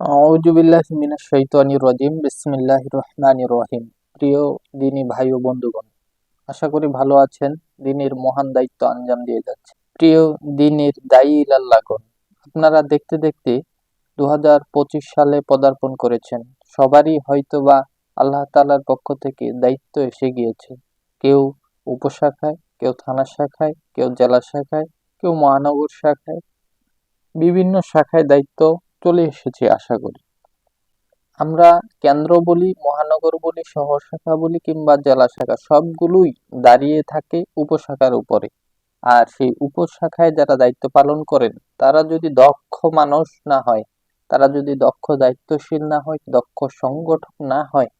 আউযুবিল্লাহি মিনাশ শাইতানির রাজিম। বিসমিল্লাহির রহিম। প্রিয় দিনী ভাই ও বন্ধুগণ, আশা করি ভালো আছেন। দিনের মহান দায়িত্ব আঞ্জাম দিয়ে যাচ্ছে। প্রিয় দিনের আপনারা দেখতে দেখতে দু হাজার পঁচিশ সালে পদার্পণ করেছেন। সবারই হয়তোবা আল্লাহ তালার পক্ষ থেকে দায়িত্ব এসে গিয়েছে। কেউ উপশাখায়, কেউ থানা শাখায়, কেউ জেলা শাখায়, কেউ মহানগর শাখায়। বিভিন্ন শাখায় দায়িত্ব চলে এসেছে আশা করি। আমরা কেন্দ্র বলি, মহানগর বলি, শহর শাখা বলি কিংবা জেলা শাখা, সবগুলোই দাঁড়িয়ে থাকে উপশাখার উপরে। আর সেই উপশাখায় যারা দায়িত্ব পালন করেন, তারা যদি দক্ষ মানুষ না হয়, তারা যদি দক্ষ দায়িত্বশীল না হয়, দক্ষ সংগঠক না হয়,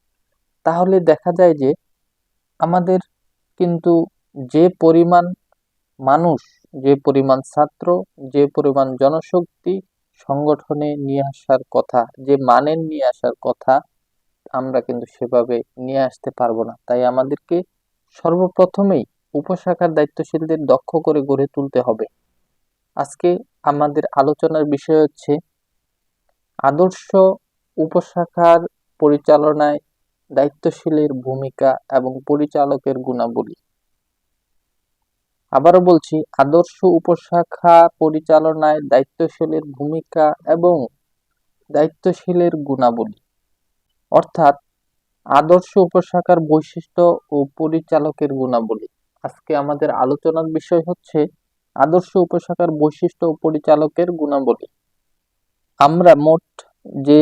তাহলে দেখা যায় যে আমাদের কিন্তু যে পরিমাণ মানুষ, যে পরিমাণ ছাত্র, যে পরিমাণ জনশক্তি সংগঠনে নিয়ে আসার কথা, যে মানের নিয়ে আসার কথা, আমরা কিন্তু সেভাবে নিয়ে আসতে পারব না। তাই আমাদেরকে সর্বপ্রথমেই উপশাখার দায়িত্বশীলদের দক্ষ করে গড়ে তুলতে হবে। আজকে আমাদের আলোচনার বিষয় হচ্ছে, আদর্শ উপশাখার পরিচালনায় দায়িত্বশীলের ভূমিকা এবং পরিচালকের গুণাবলী। আবারও বলছি, আদর্শ উপশাখা পরিচালনায় দায়িত্বশীলের ভূমিকা এবং দায়িত্বশীলের গুণাবলী। অর্থাৎ, আদর্শ উপশাখার বৈশিষ্ট্য ও পরিচালকের গুণাবলী। আজকে আমাদের আলোচনার বিষয় হচ্ছে, আদর্শ উপশাখার বৈশিষ্ট্য ও পরিচালকের গুণাবলী। আমরা মোট যে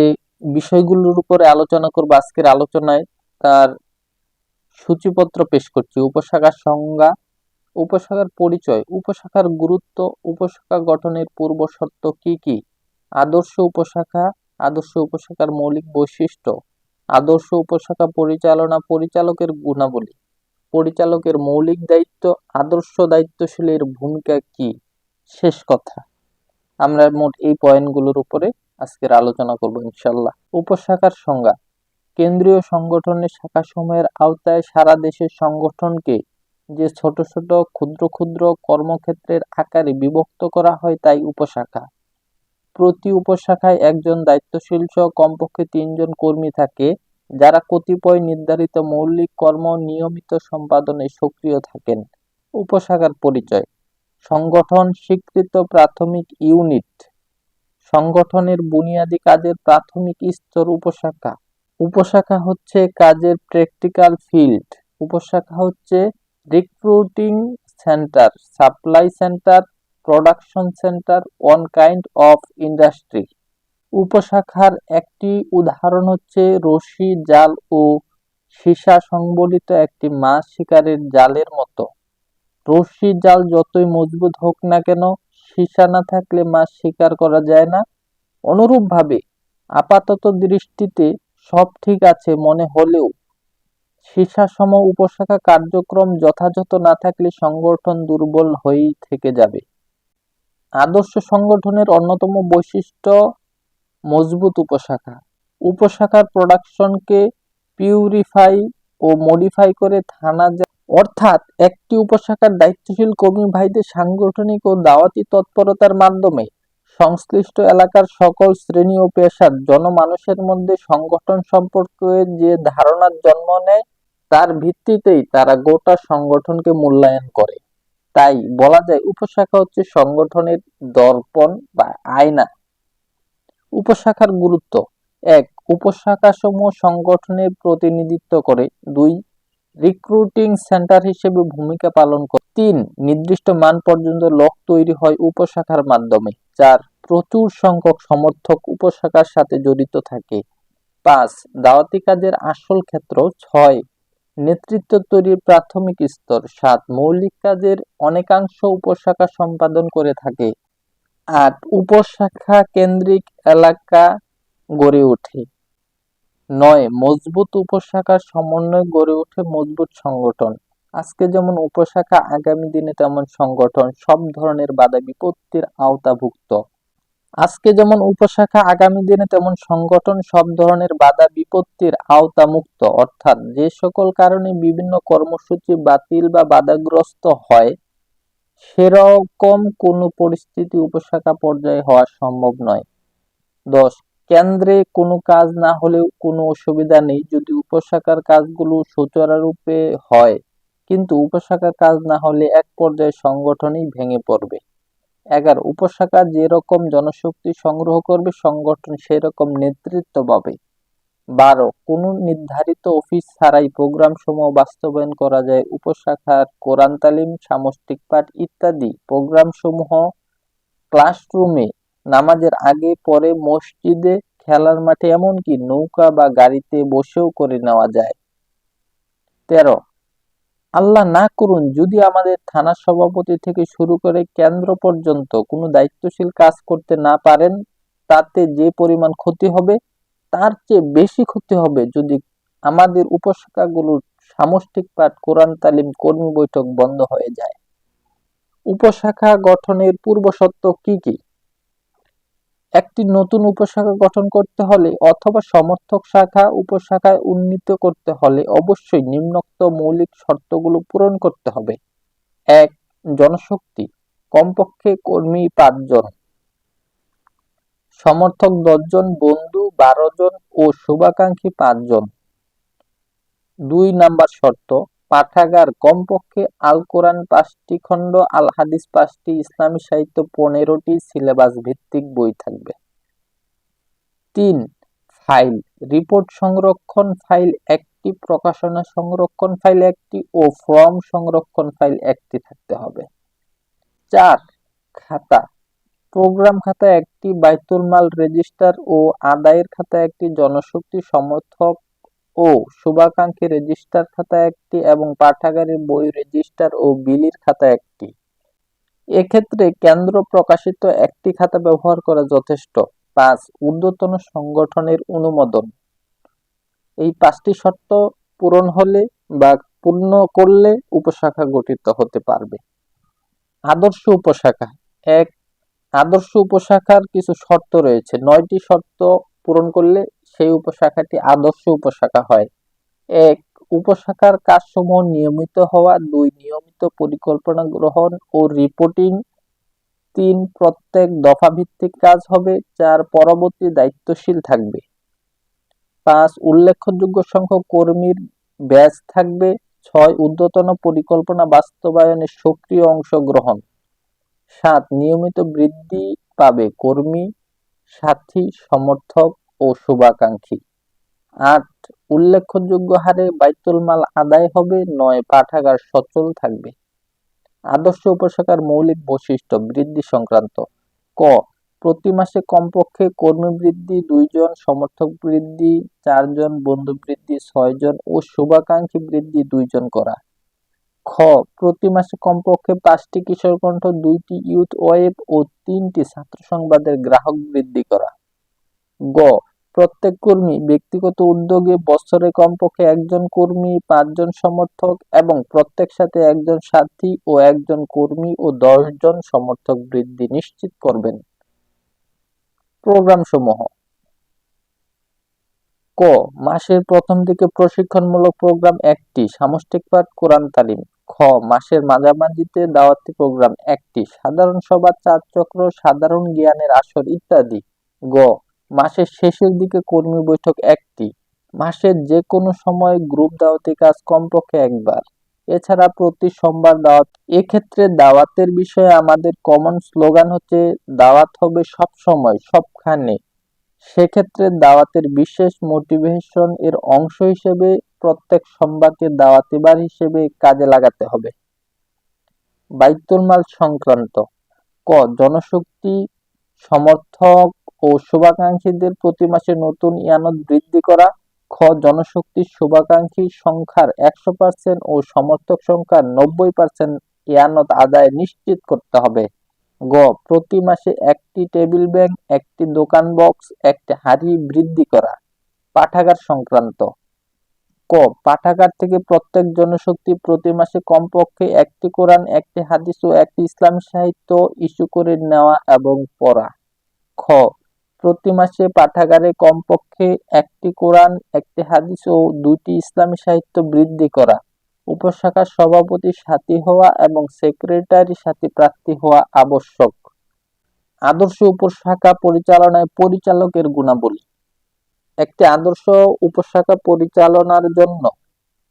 বিষয়গুলোর উপরে আলোচনা করব আজকের আলোচনায়, তার সূচিপত্র পেশ করছি। উপশাখার সংজ্ঞা উপশাখার পরিচয়, উপশাখার গুরুত্ব, উপশাখা গঠনের পূর্ব শর্ত কি কি? আদর্শ উপশাখা, আদর্শ উপশাখার মৌলিক বৈশিষ্ট্য। আদর্শ উপশাখা পরিচালনা পরিচালকের গুণাবলী। পরিচালকের মৌলিক দায়িত্ব, আদর্শ দায়িত্বশীলের ভূমিকা কি? শেষ কথা। আমরা মোট এই পয়েন্টগুলোর উপরে আজকের আলোচনা করব ইনশাল্লাহ। উপশাখার সংজ্ঞা। কেন্দ্রীয় সংগঠনের শাখাসমূহের আওতায় সারা দেশের সংগঠনকে যে ছোট ছোট ক্ষুদ্র ক্ষুদ্র কর্মক্ষেত্রের আকারে বিভক্ত করা হয় তাই উপশাখা। প্রতি উপশাখায় একজন দায়িত্বশীল সহ কমপক্ষে তিনজন কর্মী থাকে, যারা কতিপয় নির্ধারিত মৌলিক কর্ম নিয়মিত সম্পাদনে সক্রিয় থাকেন। উপশাখার পরিচয়। সংগঠন স্বীকৃত প্রাথমিক ইউনিট। সংগঠনের বুনিয়াদী কাজের প্রাথমিক স্তর উপশাখা। উপশাখা হচ্ছে কাজের প্র্যাকটিক্যাল ফিল্ড। উপশাখা হচ্ছে recruiting centre supply centre production centre one kind of industry উপশাখার একটি উদাহরণ হচ্ছে রশি, জাল ও সীসা সংবলিত একটি মাছ শিকারের জালের মতো। রশি, জাল যতই মজবুত হোক না কেন, সীসা না থাকলে মাছ শিকার করা যায় না। অনুরূপভাবে আপাতত দৃষ্টিতে সব ঠিক আছে মনে হলেও সম উপশাখা কার্যক্রম যথাযথ না থাকলে সংগঠন দুর্বল হয়েই থেকে যাবে। আদর্শ সংগঠনের অন্যতম বৈশিষ্ট্য মজবুত উপশাখা। উপশাখার প্রোডাকশনকে পিউরিফাই ও মডিফাই করে থানা অর্থাৎ একটি উপশাখার দায়িত্বশীল কর্মী ভাইদের সাংগঠনিক ও দাওয়াতি তৎপরতার মাধ্যমে সংশ্লিষ্ট এলাকার সকল শ্রেণি ও পেশার জনমানুষের মধ্যে সংগঠন সম্পর্কে যে ধারণার জন্ম নেয় তার ভিত্তিতেই তারা গোটা সংগঠনকে মূল্যায়ন করে। তাই বলা যায় উপশাখা হচ্ছে সংগঠনের দর্পণ বা আয়না। উপশাখার গুরুত্ব। এক উপশাখা সমূহ সংগঠনের প্রতিনিধিত্ব করে। দুই, রিক্রুটিং সেন্টার হিসেবে ভূমিকা পালন করে। তিন, নির্দিষ্ট মান পর্যন্ত লোক তৈরি হয় উপশাখার মাধ্যমে। চার, প্রচুর সংখ্যক সমর্থক উপশাখার সাথে জড়িত থাকে। পাঁচ, দাওয়াতি কাজের আসল ক্ষেত্র। ছয় নেতৃত্ব তৈরির প্রাথমিক স্তর সাত মৌলিক কাজের অনেকাংশ উপশাখা সম্পাদন করে থাকে। আট উপশাখা কেন্দ্রিক এলাকা গড়ে ওঠে। নয় মজবুত উপশাখার সমন্বয় গড়ে ওঠে মজবুত সংগঠন। আজকে যেমন উপশাখা আগামী দিনে তেমন সংগঠন সব ধরনের বাধা বিপত্তির আওতাভুক্ত। আজকে যেমন উপশাখা আগামী দিনে তেমন সংগঠন সব ধরনের বাধা বিপত্তির আওতামুক্ত। অর্থাৎ যে সকল কারণে বিভিন্ন কর্মসূচি বাতিল বা বাধাগ্রস্ত হয়, সেরকম কোনো পরিস্থিতি উপশাখা পর্যায়ে হওয়া সম্ভব নয়। দশ, কেন্দ্রে কোনো কাজ না হলেও কোনো অসুবিধা নেই যদি উপশাখার কাজগুলো সুচারুরূপে হয়। কিন্তু উপশাখার কাজ না হলে এক পর্যায়ে সংগঠনই ভেঙে পড়বে। এগারো, উপশাখা যেরকম জনশক্তি সংগ্রহ করবে, সংগঠন সেরকম নেতৃত্ব পাবে। বারো, কোনো নির্ধারিত অফিস ছাড়াই প্রোগ্রাম সমূহ বাস্তবায়ন করা যায়। উপশাখার কোরআন, তালিম, সামষ্টিক পাঠ ইত্যাদি। প্রোগ্রাম সমূহ ক্লাসরুমে, নামাজের আগে, পরে মসজিদে, খেলার মাঠে, এমনকি নৌকা বা গাড়িতে বসেও করে নেওয়া যায়। তেরো আল্লাহ না করুন, যদি আমাদের থানা সভাপতি থেকে শুরু করে কেন্দ্র পর্যন্ত কোনো দায়িত্বশীল কাজ করতে না পারেন, তাতে যে পরিমাণ ক্ষতি হবে, তার চেয়ে বেশি ক্ষতি হবে যদি আমাদের উপশাখাগুলোর সামষ্টিক পাঠ কোরআন তালিম কর্মী বৈঠক বন্ধ হয়ে যায়। উপশাখা গঠনের পূর্বশর্ত কি কি? একটি নতুন উপশাখা গঠন করতে হলে অথবা সমর্থক শাখা উপশাখায় উন্নীত করতে হলে অবশ্যই নিম্নোক্ত মৌলিক শর্তগুলো পূরণ করতে হবে। এক, জনশক্তি, কমপক্ষে কর্মী পাঁচজন। সমর্থক দশজন, বন্ধু বারো জন ও শুভাকাঙ্ক্ষী পাঁচজন। দুই নাম্বার শর্ত পাঠাগার কমপক্ষে আল কোরআন পাঁচটি খণ্ড আল হাদিস পাঁচটি, ইসলামী সাহিত্য পনেরোটি, সিলেবাস ভিত্তিক বই থাকবে। তিন, ফাইল। রিপোর্ট সংরক্ষণ ফাইল একটি, প্রকাশনা সংরক্ষণ ফাইল একটি ও ফর্ম সংরক্ষণ ফাইল একটি থাকতে হবে। চার, খাতা। প্রোগ্রাম খাতা একটি, বাইতুল মাল রেজিস্টার ও আদায়ের খাতা একটি, জনশক্তি সমর্থক ও শুভাকাঙ্ক্ষী রেজিস্টার খাতা একটি এবং পাঠাগারের বই রেজিস্টার ও বিলির খাতা একটি। এক্ষেত্রে কেন্দ্র প্রকাশিত একটি খাতা ব্যবহার করা যথেষ্ট। পাঁচ, ঊর্ধ্বতন সংগঠনের অনুমোদন। এই পাঁচটি শর্ত পূরণ হলে বা পূর্ণ করলে উপশাখা গঠিত হতে পারবে। আদর্শ উপশাখা। এক, আদর্শ উপশাখার কিছু শর্ত রয়েছে। নয়টি শর্ত পূরণ করলে সেই উপশাখাটি আদর্শ উপশাখা হয়। এক উপশাখার কাজসমূহ নিয়মিত হওয়া, দুই নিয়মিত পরিকল্পনা গ্রহণ ও রিপোর্টিং তিন প্রত্যেক দফা ভিত্তিক কাজ হবে, চার পরবর্তী দায়িত্বশীল থাকবে। পাঁচ উল্লেখযোগ্য সংখ্যক কর্মীর ব্যাচ থাকবে, ছয় ঊর্ধ্বতন পরিকল্পনা বাস্তবায়নে সক্রিয় অংশগ্রহণ। সাত নিয়মিত বৃদ্ধি পাবে কর্মী সাথী, সমর্থক ও শুভাকাঙ্ক্ষী। আট, উল্লেখযোগ্য হারে বাইতুল মাল আদায় হবে, নয়, পাঠাগার সচল থাকবে। আদর্শ উপশাখার মৌলিক বৈশিষ্ট্য, বৃদ্ধি সংক্রান্ত। ক, প্রতি মাসে কমপক্ষে কর্মী বৃদ্ধি, দুইজন, সমর্থক বৃদ্ধি, চারজন, বন্ধু বৃদ্ধি, ছয়জন ও শুভাকাঙ্ক্ষী বৃদ্ধি, দুইজন করা। খ, প্রতি মাসে কমপক্ষে পাঁচটি কিশোর কণ্ঠ দুইটি ইউথ ওয়েব ও তিনটি ছাত্র সংবাদের গ্রাহক বৃদ্ধি করা। গ, প্রত্যেক কর্মী ব্যক্তিগত উদ্যোগে বছরে কমপক্ষে একজন কর্মী, পাঁচজন সমর্থক এবং প্রত্যেক সাথে একজন সাথী ও একজন কর্মী ও জন সমর্থক বৃদ্ধি নিশ্চিত করবেন। প্রোগ্রাম সমূহ ক, মাসের প্রথম দিকে প্রশিক্ষণমূলক প্রোগ্রাম একটি সামষ্টিক পাঠ, কোরআন তালিম। খ, মাসের মাঝামাঝিতে দাওয়াতি প্রোগ্রাম একটি, সাধারণ সভা, চার চক্র, সাধারণ জ্ঞানের আসর ইত্যাদি। গ, মাসের শেষের দিকে কর্মী বৈঠক একটি, মাসের যে কোনো সময় গ্রুপ দাওয়াতি কাজ কমপক্ষে একবার। এছাড়া প্রতি সোমবার দাওয়াত, এক্ষেত্রে দাওয়াতের বিষয়ে আমাদের কমন স্লোগান হচ্ছে, দাওয়াত হবে সব সময়, সবখানে। সেক্ষেত্রে দাওয়াতের বিশেষ মোটিভেশন এর অংশ হিসেবে প্রত্যেক সোমবারকে দাওয়াতিবার হিসেবে কাজে লাগাতে হবে। বাইতুল মাল সংক্রান্ত ক, জনশক্তি, সমর্থক ও শুভাকাঙ্ক্ষীদের প্রতি মাসে নতুন ইয়ানত বৃদ্ধি করা। খ, জনশক্তির শুভাকাঙ্ক্ষী সংখ্যার একশো পার্সেন্ট ও সমর্থক সংখ্যার নব্বই পার্সেন্ট ইয়ানত আদায় নিশ্চিত করতে হবে। গ, প্রতি মাসে একটি টেবিল ব্যাংক একটি দোকান বক্স, একটি হাড়ি বৃদ্ধি করা। পাঠাগার সংক্রান্ত ক পাঠাগার থেকে প্রত্যেক জনশক্তি প্রতি মাসে কমপক্ষে একটি কোরআন, একটি হাদিস ও একটি ইসলাম সাহিত্য ইস্যু করে নেওয়া এবং পড়া। খ, প্রতি মাসে পাঠাগারে কমপক্ষে একটি কোরআন, একটি হাদিস ও দুইটি ইসলামী সাহিত্য বৃদ্ধি করা। উপশাখার সভাপতি সাথী হওয়া এবং সেক্রেটারি সাথী প্রার্থী হওয়া আবশ্যক। আদর্শ উপশাখা পরিচালনায় পরিচালকের গুণাবলী। একটি আদর্শ উপশাখা পরিচালনার জন্য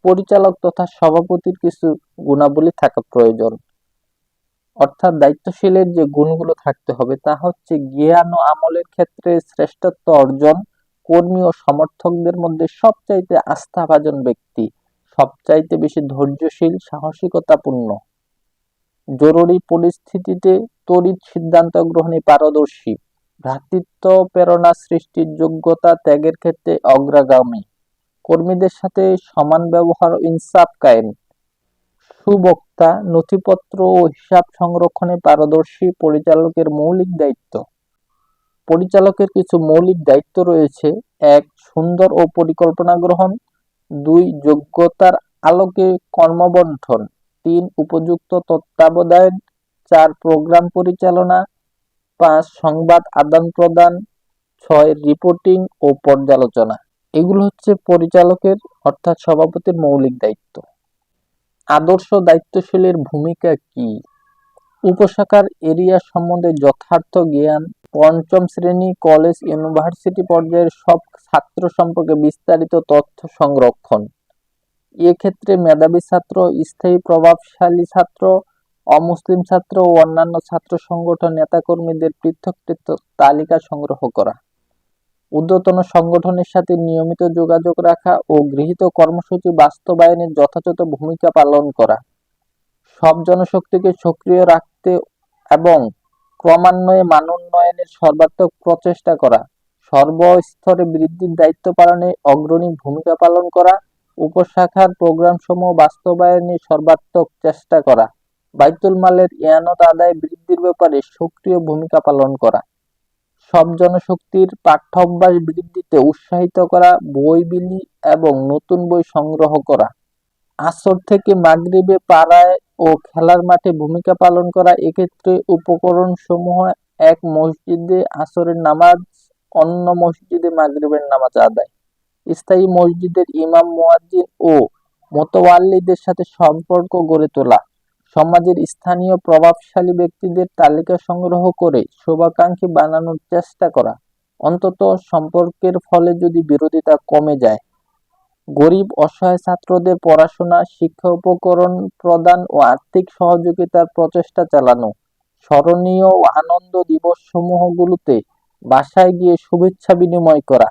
পরিচালক তথা সভাপতির কিছু গুণাবলী থাকা প্রয়োজন। অর্থাৎ দায়িত্বশীলের যে গুণগুলো থাকতে হবে তা হচ্ছে জ্ঞান ও আমলের ক্ষেত্রে শ্রেষ্ঠত্ব অর্জন, কর্মী ও সমর্থকদের মধ্যে সবচাইতে আস্থাভাজন ব্যক্তি, সবচাইতে বেশি ধৈর্যশীল, সাহসিকতাপূর্ণ। জরুরি পরিস্থিতিতে তড়িৎ সিদ্ধান্ত গ্রহণে পারদর্শী। ভ্রাতৃত্ব প্রেরণা সৃষ্টির যোগ্যতা ত্যাগের ক্ষেত্রে অগ্রগামী। কর্মীদের সাথে সমান ব্যবহার ইনসাফ কায়েম। সুবক্তা, নথিপত্র ও হিসাব সংরক্ষণে পারদর্শী পরিচালকের মৌলিক দায়িত্ব। পরিচালকের কিছু মৌলিক দায়িত্ব রয়েছে। এক, সুন্দর ও পরিকল্পনা গ্রহণ। দুই, যোগ্যতার আলোকে কর্মবন্ঠন। তিন, উপযুক্ত তত্ত্বাবধান। চার, প্রোগ্রাম পরিচালনা। পাঁচ, সংবাদ আদান প্রদান, ছয় রিপোর্টিং ও পর্যালোচনা। এগুলো হচ্ছে পরিচালকের, অর্থাৎ সভাপতির মৌলিক দায়িত্ব। আদর্শ দায়িত্বশীলের ভূমিকা কি? উপশাখার এরিয়া সম্বন্ধে যথার্থ জ্ঞান, পঞ্চম শ্রেণি, কলেজ, ইউনিভার্সিটি পর্যায়ের সব ছাত্র সম্পর্কে বিস্তারিত তথ্য সংরক্ষণ। এক্ষেত্রে মেধাবী ছাত্র, স্থায়ী প্রভাবশালী ছাত্র অমুসলিম ছাত্র ও অন্যান্য ছাত্র সংগঠন নেতাকর্মীদের পৃথক পৃথক তালিকা সংগ্রহ করা। ঊর্ধ্বতন সংগঠনের সাথে নিয়মিত যোগাযোগ রাখা ও গৃহীত কর্মসূচি বাস্তবায়নের যথাযথ ভূমিকা পালন করা। সব জনশক্তিকে সক্রিয় রাখতে এবং ক্রমান্বয়ে মানোন্নয়নের সর্বাত্মক প্রচেষ্টা করা। সর্বস্তরে বৃদ্ধির দায়িত্ব পালনে অগ্রণী ভূমিকা পালন করা। উপশাখার প্রোগ্রামসমূহ বাস্তবায়নে সর্বাত্মক চেষ্টা করা। বাইতুল মালের ইয়ানত আদায় বৃদ্ধির ব্যাপারে সক্রিয় ভূমিকা পালন করা। সব জনশক্তির পাঠ্যাভ্যাস বৃদ্ধিতে উৎসাহিত করা, বই বিলি এবং নতুন বই সংগ্রহ করা। আসর থেকে মাগরিবে পাড়ায় ও খেলার মাঠে ভূমিকা পালন করা এক্ষেত্রে উপকরণ সমূহ এক মসজিদে আসরের নামাজ, অন্য মসজিদে মাগরিবের নামাজ আদায়। স্থায়ী মসজিদের ইমাম, মুয়াজ্জিন ও মোতওয়াল্লিদের সাথে সম্পর্ক গড়ে তোলা। সমাজের স্থানীয় প্রভাবশালী ব্যক্তিদের তালিকা সংগ্রহ করে শুভাকাঙ্ক্ষী বানানোর চেষ্টা করা। অন্তত সম্পর্কের ফলে যদি বিরোধিতা কমে যায়। গরিব, অসহায় ছাত্রদের পড়াশোনা, শিক্ষা উপকরণ প্রদান ও আর্থিক সহযোগিতার প্রচেষ্টা চালানো। স্মরণীয় ও আনন্দ দিবস সমূহগুলোতে বাসায় গিয়ে শুভেচ্ছা বিনিময় করা।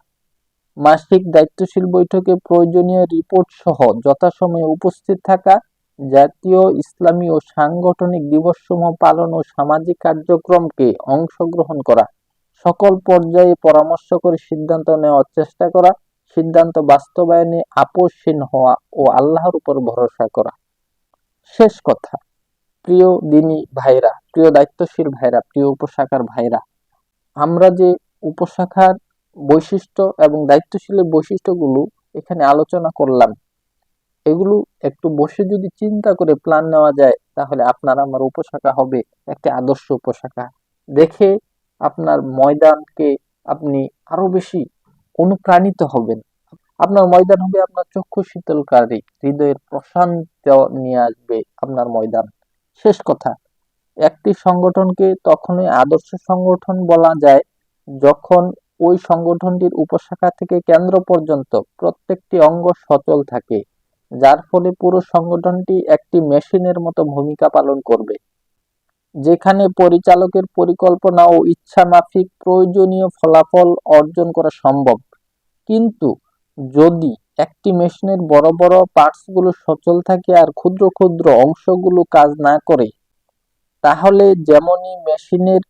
মাসিক দায়িত্বশীল বৈঠকে প্রয়োজনীয় রিপোর্ট সহ যথাসময়ে উপস্থিত থাকা জাতীয় ইসলামী ও সাংগঠনিক দিবসসমূহ পালন ও সামাজিক কার্যক্রমকে অংশগ্রহণ করা। সকল পর্যায়ে পরামর্শ করে সিদ্ধান্ত নেওয়ার চেষ্টা করা, সিদ্ধান্ত বাস্তবায়নে আপোষহীন হওয়া ও আল্লাহর উপর ভরসা করা। শেষ কথা, প্রিয় দিনী ভাইরা, প্রিয় দায়িত্বশীল ভাইরা, প্রিয় উপশাখার ভাইরা, আমরা যে উপশাখার বৈশিষ্ট্য এবং দায়িত্বশীলের বৈশিষ্ট্যগুলো এখানে আলোচনা করলাম এগুলো একটু বসে যদি চিন্তা করে প্ল্যান নেওয়া যায়, তাহলে আপনার আমার উপশাখা হবে একটি আদর্শ উপশাখা। দেখে আপনার ময়দানকে আপনি আরও বেশি অনুপ্রাণিত হবেন। আপনার ময়দান হবে আপনার চক্ষু শীতলকারী হৃদয়ের প্রশান্ত নিয়ে আসবে আপনার ময়দান। শেষ কথা, একটি সংগঠনকে তখনই আদর্শ সংগঠন বলা যায় যখন ওই সংগঠনটির উপশাখা থেকে কেন্দ্র পর্যন্ত প্রত্যেকটি অঙ্গ সচল থাকে। যার ফলে পুরো সংগঠনটি একটি মেশিনের মতো ভূমিকা পালন করবে। যেখানে পরিচালকের পরিকল্পনা ও ইচ্ছা মাফিক প্রয়োজনীয় ফলাফল অর্জন করা সম্ভব। কিন্তু যদি একটি মেশিনের বড় বড় পার্টসগুলো সচল থাকে আর ক্ষুদ্র ক্ষুদ্র অংশগুলো কাজ না করে, তাহলে যেমনই মেশিনের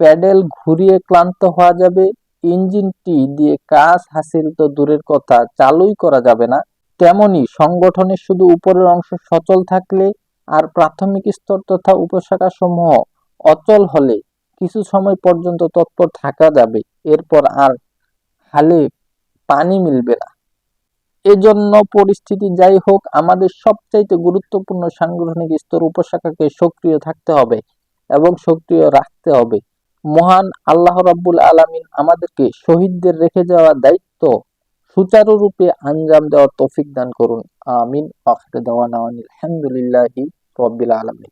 প্যাডেল ঘুরিয়ে ক্লান্ত হওয়া যাবে, ইঞ্জিনটি দিয়ে কাজ হাসিল তো দূরের কথা, চালুই করা যাবে না। তেমনি সংগঠনের শুধু উপরের অংশ সচল থাকলে আর প্রাথমিক স্তর তথা উপশাখা সমূহ অচল হলে কিছু সময় পর্যন্ত তৎপর থাকা যাবে। এরপর আর হালে পানি মিলবে না। এজন্য পরিস্থিতি যাই হোক, আমাদের সবচাইতে গুরুত্বপূর্ণ সাংগঠনিক স্তর উপশাখাকে সক্রিয় থাকতে হবে এবং সক্রিয় রাখতে হবে। মহান আল্লাহ রাব্বুল আলামিন আমাদেরকে শহীদদের রেখে যাওয়া দায়িত্ব সুচারুরূপে আঞ্জাম দেওয়ার তৌফিক দান করুন। আমিন। আখির দাওয়ানা আলহামদুলিল্লাহি রব্বিল আলামিন।